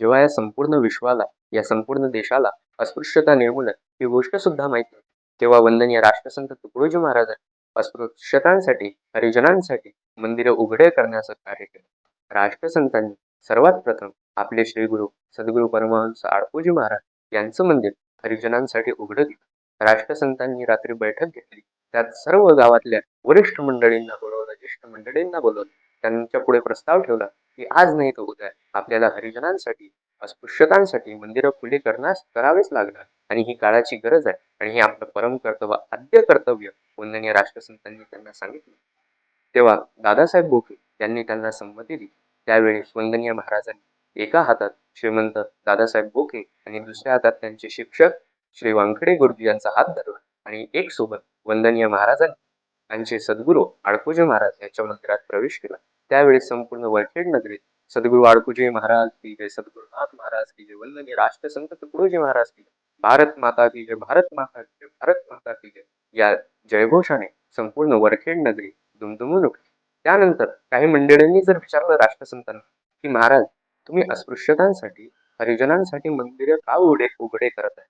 जेव्हा या संपूर्ण विश्वाला या संपूर्ण देशाला अस्पृश्यता निर्मूलन ही गोष्ट सुद्धा माहीत तेव्हा वंदनीय राष्ट्रसंत तुकडोजी महाराजांनी अस्पृश्यतांसाठी हरिजनांसाठी मंदिरं उघडे करण्याचं कार्य केलं. राष्ट्रसंतांनी सर्वात प्रथम आपले श्रीगुरु सद्गुरु परमहंस आडकोजी महाराज यांचं मंदिर हरिजनांसाठी उघडं केलं. राष्ट्रसंतांनी रात्री बैठक घेतली. त्यात सर्व गावातल्या वरिष्ठ मंडळींना बोलवलं ज्येष्ठ मंडळींना बोलवलं त्यांच्या पुढे प्रस्ताव ठेवला की आज नाही तर उद्या. आपल्याला हरिजनांसाठी अस्पृश्यतांसाठी मंदिरं खुली करण्यास करावेच लागणार. आणि ही काळाची गरज आहे. आणि हे आपलं परम कर्तव्य आद्य कर्तव्य वंदनीय राष्ट्रसंतांनी त्यांना सांगितलं. तेव्हा दादासाहेब गोखे यांनी त्यांना संमती दिली. त्यावेळी वंदनीय महाराजांनी एका हातात श्रीमंत दादासाहेब बोखे आणि दुसऱ्या हातात त्यांचे शिक्षक श्री वांकडे गुरुजी यांचा हात धरला. आणि एक सोबत वंदनीय महाराजांनी त्यांचे सद्गुरू आडकुजी महाराज यांच्या मंदिरात प्रवेश केला. त्यावेळी संपूर्ण वरखेड नगरीत सद्गुरू आडकुजी महाराज की जय सद्गुरुनाथ महाराज की जय वंदनीय राष्ट्रसंत तुकडोजी महाराज की भारत माता की जय भारत माता की जय भारत माता की जय या जयघोषाने संपूर्ण वरखेड नगरी दुमदुमून उठली त्यानंतर काही मंडळींनी जर विचारलं राष्ट्रसंतांना की महाराज तुम्ही अस्पृश्यतांसाठी हरिजनांसाठी मंदिर का उघडे उघडे करत आहे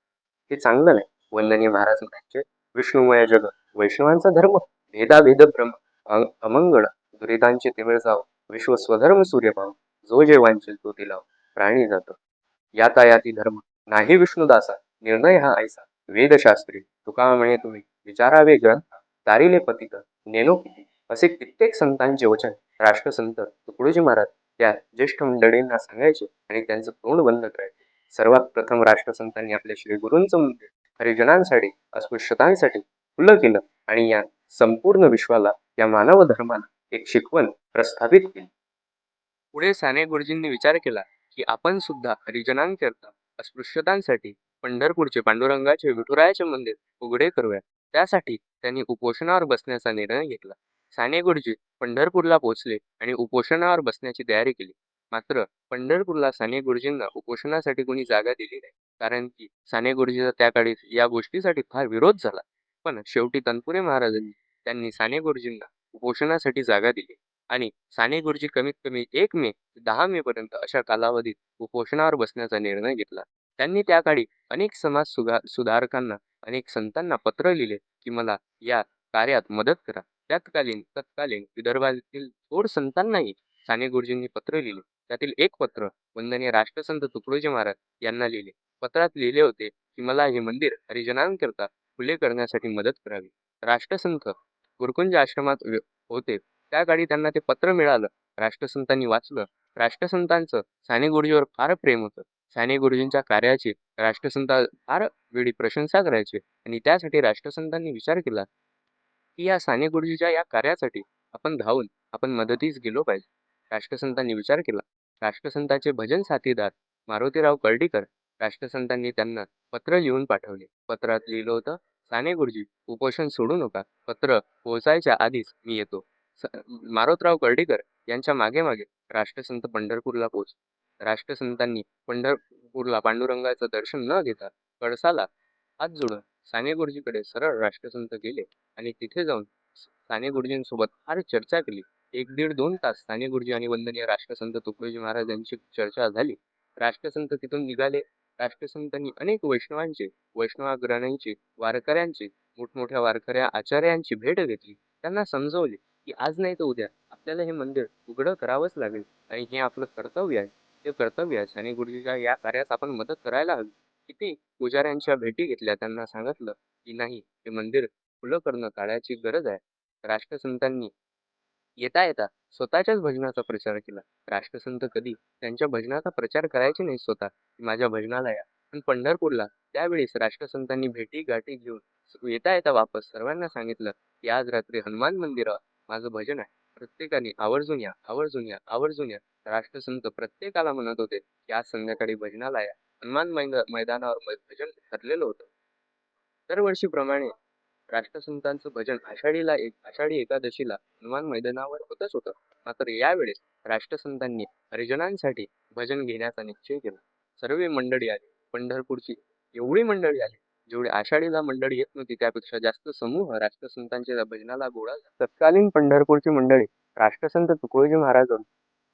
हे चांगलं नाही. वंदनीय महाराज म्हणायचे विष्णुमय जग वैष्णवांचा धर्म भेदाभेद भ्रम अमंगळ दुरितांचे तिमिळ जाव विश्व स्वधर्म सूर्य पाव जो जे वांचेल तो तिलाव प्राणी जात. यातायाती धर्म नाही विष्णुदासा निर्णय हा ऐसा वेदशास्त्री तुका म्हणे तुम्ही विचारावे ग्रंथ तारिले पतित नेनो किती असे कित्येक संतांचे वचन राष्ट्रसंत तुकडोजी महाराज त्या ज्येष्ठ मंडळींना सांगायचे आणि त्यांचं तोंड बंद करायचे. सर्वात प्रथम राष्ट्रसंतांनी आपल्या श्री गुरूंचं मंदिर हरिजनांसाठी अस्पृश्यतांसाठी खुलं केलं आणि या संपूर्ण विश्वाला या मानव धर्माला एक शिकवण प्रस्थापित केली. पुढे साने गुरुजींनी विचार केला की आपण सुद्धा हरिजनांकरता अस्पृश्यतांसाठी पंढरपूरचे पांडुरंगाचे विठुरायाचे मंदिर उघडे करूया त्यासाठी त्यांनी उपोषणावर बसण्याचा निर्णय घेतला. साने गुरुजी पंढरपूरला पोहोचले आणि उपोषणावर बसण्याची तयारी केली. मात्र पंढरपूरला साने गुरुजींना उपोषणासाठी कोणी जागा दिली नाही. कारण की साने गुरुजीचा त्या काळी या गोष्टीसाठी फार विरोध झाला. पण शेवटी तनपुरे महाराजांनी त्यांनी साने गुरुजींना उपोषणासाठी जागा दिली आणि साने गुरुजी कमीत कमी एक मे ते दहा मे पर्यंत अशा कालावधीत उपोषणावर बसण्याचा निर्णय घेतला. त्यांनी त्या काळी अनेक समाज सुधा सुधारकांना अनेक संतांना पत्र लिहिले की मला या कार्यात मदत करा. त्यातकालीन तत्कालीन विदर्भातील थोड संतांनाही साने गुरुजींनी पत्र लिहिले. त्यातील एक पत्र वंदनीय राष्ट्रसंत तुकडोजी महाराज यांना लिहिले. पत्रात लिहिले होते की मला हे मंदिर हरिजनांकरता खुले करण्यासाठी मदत करावी. राष्ट्रसंत गुरुकुंज आश्रमात होते. त्या काळी त्यांना ते पत्र मिळालं. राष्ट्रसंतांनी वाचलं. राष्ट्रसंतांचं साने गुरुजीवर फार प्रेम होतं. साने गुरुजींच्या कार्याची राष्ट्रसंत फार वेळी प्रशंसा करायचे आणि त्यासाठी राष्ट्रसंतांनी विचार केला की या साने गुरुजीच्या या कार्यासाठी आपण धावून आपण मदतीस गेलो पाहिजे. राष्ट्रसंतांनी विचार केला. राष्ट्रसंतांचे भजन साथीदार मारुतीराव कर्डीकर राष्ट्रसंतांनी त्यांना पत्र लिहून पाठवले. पत्रात लिहिलं होतं साने गुरुजी उपोषण सोडू नका. पत्र पोहोचायच्या आधीच मी येतो. मारोतराव कर्डीकर यांच्या मागे मागे राष्ट्रसंत पंढरपूरला पोच. राष्ट्रसंतांनी पंढरपूरला पांडुरंगाचं दर्शन न घेता कळसाला हात जोडून साने गुरुजीकडे सरळ राष्ट्रसंत गेले आणि तिथे जाऊन साने गुरुजींसोबत फार चर्चा केली. एक दीड दोन तास साने गुरुजी आणि वंदनीय राष्ट्रसंत तुकडोजी महाराज यांची चर्चा झाली. राष्ट्रसंत तिथून निघाले राष्ट्रसंतांनी अनेक वैष्णवांचे वैष्णवाग्रणांची वारकऱ्यांचे मोठमोठ्या वारकऱ्या आचार्यांची भेट घेतली. त्यांना समजवले की आज नाही तर उद्या. आपल्याला हे मंदिर उघडं करावंच लागेल आणि हे आपलं कर्तव्य आहे. ते कर्तव्य आहे साने गुरुजीच्या या कार्यात आपण मदत करायला हवी. किती पुजाऱ्यांच्या भेटी घेतल्या त्यांना सांगितलं की नाही हे मंदिर खुलं करणं काळाची गरज आहे. राष्ट्रसंतांनी येता येता स्वतःच्याच भजनाचा प्रचार केला. राष्ट्रसंत कधी त्यांच्या भजनाचा प्रचार करायचे नाही स्वतः. माझ्या भजनालयात पण पंढरपूरला त्यावेळेस राष्ट्रसंतांनी भेटी गाठी घेऊन येता येता वापस सर्वांना सांगितलं की आज रात्री हनुमान मंदिरावर माझं भजन आहे. प्रत्येकाने आवर्जून या आवर्जून या आवर्जून या. राष्ट्रसंत प्रत्येकाला म्हणत होते की आज संध्याकाळी भजनाला या. हनुमान मैदानावर भजन ठरलेलं होतं. दरवर्षीप्रमाणे राष्ट्रसंतांचं भजन आषाढीला एक आषाढी एकादशीला हनुमान मैदानावर होतच होतं. मात्र यावेळेस राष्ट्रसंतांनी हरिजनांसाठी भजन घेण्याचा निश्चय केला. सर्व मंडळी आली. पंढरपूरची एवढी मंडळी आली. जेवढी आषाढीला मंडळी येत नव्हती त्यापेक्षा जास्त समूह राष्ट्रसंतांच्या भजनाला गोळा तत्कालीन पंढरपूरची मंडळी राष्ट्रसंत तुकडोजी महाराजांवर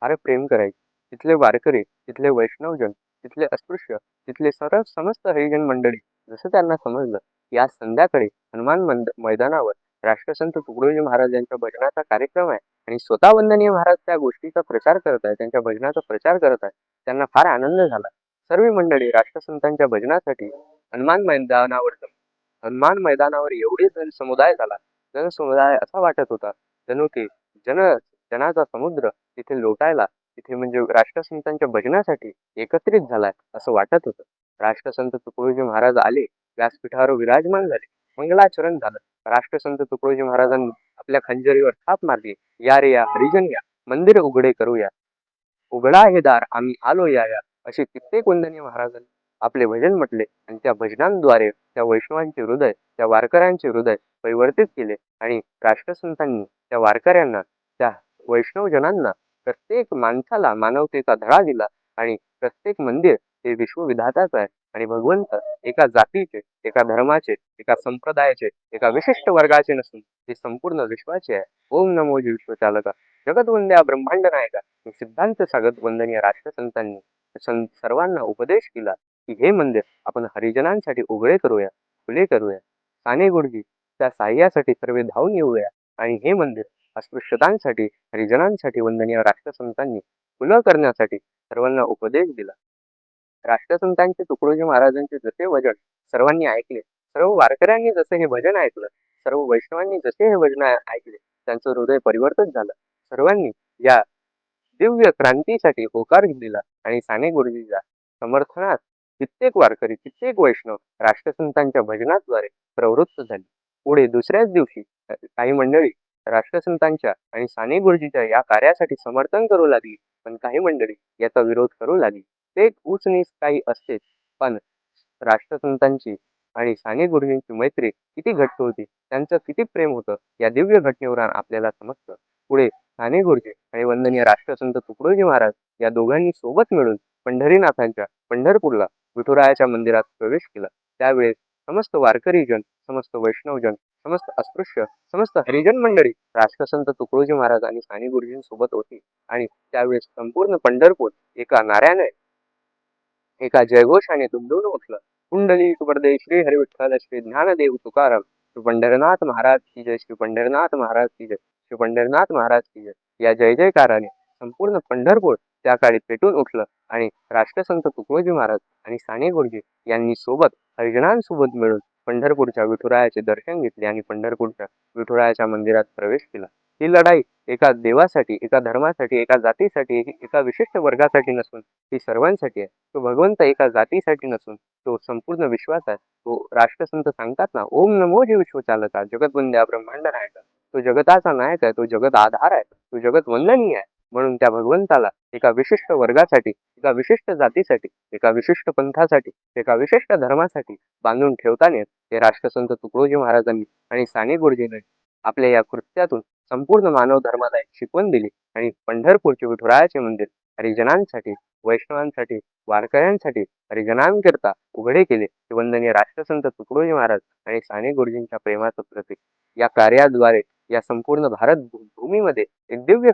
फार प्रेम करायची. तिथले वारकरी तिथले वैष्णवजन तिथले अस्पृश्य तिथले सर्व समस्त हरिजन मंडळी जसं त्यांना समजलं की आज संध्याकाळी हनुमान मंद मैदानावर राष्ट्रसंत तुकडोजी महाराज यांच्या भजनाचा कार्यक्रम आहे आणि स्वतः वंदनीय महाराज त्या गोष्टीचा प्रचार करत आहे त्यांच्या भजनाचा प्रचार करत आहे त्यांना फार आनंद झाला. सर्व मंडळी राष्ट्रसंतांच्या भजनासाठी हनुमान मैदानावर हनुमान मैदानावर एवढे जन समुदाय झाला जनसमुदाय असा वाटत होता जणू की जन जनाचा समुद्र तिथे लोटायला तिथे म्हणजे राष्ट्रसंतांच्या भजनासाठी एकत्रित झालाय असं वाटत होतं. राष्ट्रसंत तुकडोजी महाराज आले व्यासपीठावर विराजमान झाले मंगलाचरण झालं. राष्ट्रसंत तुकडोजी महाराजांनी आपल्या खंजरीवर थाप मारली या रे या हरिजन या मंदिर उघडे करूया. उघडा हे दार आम्ही आलो या या. अशी कित्येक वंदनीय महाराजांनी आपले भजन म्हटले आणि त्या भजनांद्वारे त्या वैष्णवांचे हृदय त्या वारकऱ्यांचे हृदय परिवर्तित केले आणि राष्ट्रसंतांनी त्या वारकऱ्यांना त्या वैष्णवजनांना प्रत्येक माणसाला मानवतेचा धडा दिला आणि प्रत्येक मंदिर हे विश्वविधाताच आहे आणि भगवंत एका जातीचे एका धर्माचे एका संप्रदायाचे एका विशिष्ट वर्गाचे नसून ते संपूर्ण विश्वाचे आहे. ओम नमो जी विश्वचालका जगत वंद्या ब्रह्मांड नायका. सिद्धांत सागत वंदनीय राष्ट्रसंतांनी सर्वांना उपदेश केला की हे मंदिर आपण हरिजनांसाठी उघडे करूया खुले करूया. साने गुरुजी त्या साह्यासाठी सर्व धावून येऊया आणि हे मंदिर अस्पृश्यतांसाठी हरिजनांसाठी वंदनीय राष्ट्रसंतांनी खुलं करण्यासाठी सर्वांना उपदेश दिला. राष्ट्रसंतांचे तुकडोजी महाराजांचे जसे भजन सर्वांनी ऐकले सर्व वारकऱ्यांनी जसे हे भजन ऐकलं सर्व वैष्णवांनी जसे हे भजन ऐकले त्यांचं हृदय परिवर्तन झालं. सर्वांनी या दिव्य क्रांतीसाठी होकार दिला आणि साने गुरुजीच्या समर्थनात कित्येक वारकरी कित्येक वैष्णव राष्ट्रसंतांच्या भजनाद्वारे प्रवृत्त झाले. पुढे दुसऱ्याच दिवशी काही मंडळी राष्ट्रसंतांच्या आणि साने गुरुजीच्या या कार्यासाठी समर्थन करू लागली. पण काही मंडळी याचा विरोध करू लागली. ते एक उच नीच काही असतेच पण राष्ट्रसंतांची आणि साने गुरुजींची मैत्री किती घट्ट होती त्यांचं किती प्रेम होतं या दिव्य घटनेवरून आपल्याला समजतं. पुढे साने गुरुजी आणि वंदनीय राष्ट्रसंत तुकडोजी महाराज या दोघांनी सोबत मिळून पंढरीनाथांच्या पंढरपूरला विठुरायाच्या मंदिरात प्रवेश केला. त्यावेळेस समस्त वारकरीजन समस्त वैष्णवजन समस्त अस्पृश्य समस्त हरिजन मंडळी राष्ट्रसंत तुकडोजी महाराज आणि साने गुरुजींसोबत होती आणि त्यावेळेस संपूर्ण पंढरपूर एका नाऱ्याने एका जयघोषाने दुमदुमून उठलं. कुंडली सुपरदे श्री हरिविठ्ठल श्री ज्ञानदेव तुकाराम श्री पंढरनाथ महाराज की जय श्री पंढरनाथ महाराज की जय. श्री पंढरनाथ महाराज की जय. या जय जयकाराने संपूर्ण पंढरपूर त्या काळी पेटून उठलं आणि राष्ट्रसंत तुकडोजी महाराज आणि साने गुरुजी यांनी सोबत हरिजनांसोबत मिळून पंढरपूरच्या विठुरायाचे दर्शन घेतले आणि पंढरपूरच्या विठुरायाच्या मंदिरात प्रवेश केला. ही लढाई एका देवासाठी एका धर्मासाठी एका जातीसाठी एका विशिष्ट वर्गासाठी नसून ती सर्वांसाठी आहे. तो भगवंत एका जातीसाठी नसून तो संपूर्ण विश्वास आहे. तो राष्ट्रसंत सांगतात ना ओम नमो जे विश्वचालका जगत वंद्या ब्रह्मांड नायक. तो जगताचा नायक आहे तो जगत आधार आहे तो जगत वंदनीय आहे. म्हणून त्या भगवंताला एका विशिष्ट वर्गासाठी एका विशिष्ट जातीसाठी एका विशिष्ट पंथासाठी एका विशिष्ट धर्मासाठी बांधून ठेवताना हे राष्ट्रसंत तुकडोजी महाराजांनी आणि साने गुरुजींनी आपल्या या कृत्यातून संपूर्ण मानव धर्माला एक शिकवण दिली आणि पंढरपूरचे विठुरायाचे मंदिर हरिजनांसाठी वैष्णवांसाठी वारकऱ्यांसाठी हरिजनांकरता उघडे केले. ते वंदनीय राष्ट्रसंत तुकडोजी महाराज आणि साने गुरुजींच्या प्रेमाचं प्रतीक. या कार्याद्वारे या संपूर्ण भारत भू- भूमीमध्ये एक दिव्य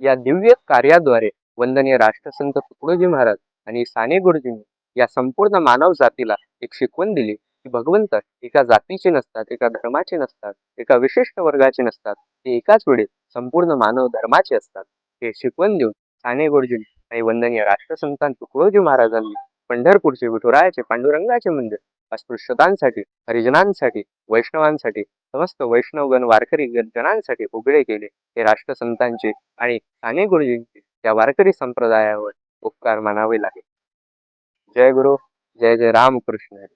या दिव्य कार्याद्वारे वंदनीय राष्ट्रसंत तुकडोजी महाराज आणि साने गुरुजींनी या संपूर्ण मानव जातीला एक शिकवण दिली की भगवंत एका जातीचे नसतात एका धर्माचे नसतात एका विशिष्ट वर्गाचे नसतात ते एकाच वेळी संपूर्ण मानव धर्माचे असतात. हे शिकवण देऊन साने गुरुजींनी आणि वंदनीय राष्ट्रसंतान तुकडोजी महाराजांनी पंढरपूरचे विठुरायाचे पांडुरंगाचे मंदिर अस्पृश्यतांसाठी हरिजनांसाठी वैष्णवांसाठी समस्त वैष्णवगण वारकरी जनांसाठी उघडे केले हे राष्ट्रसंतांचे आणि साने गुरुजींचे त्या वारकरी संप्रदायावर उपकार मानावे लागेल जय गुरु जय जय रामकृष्ण हरी.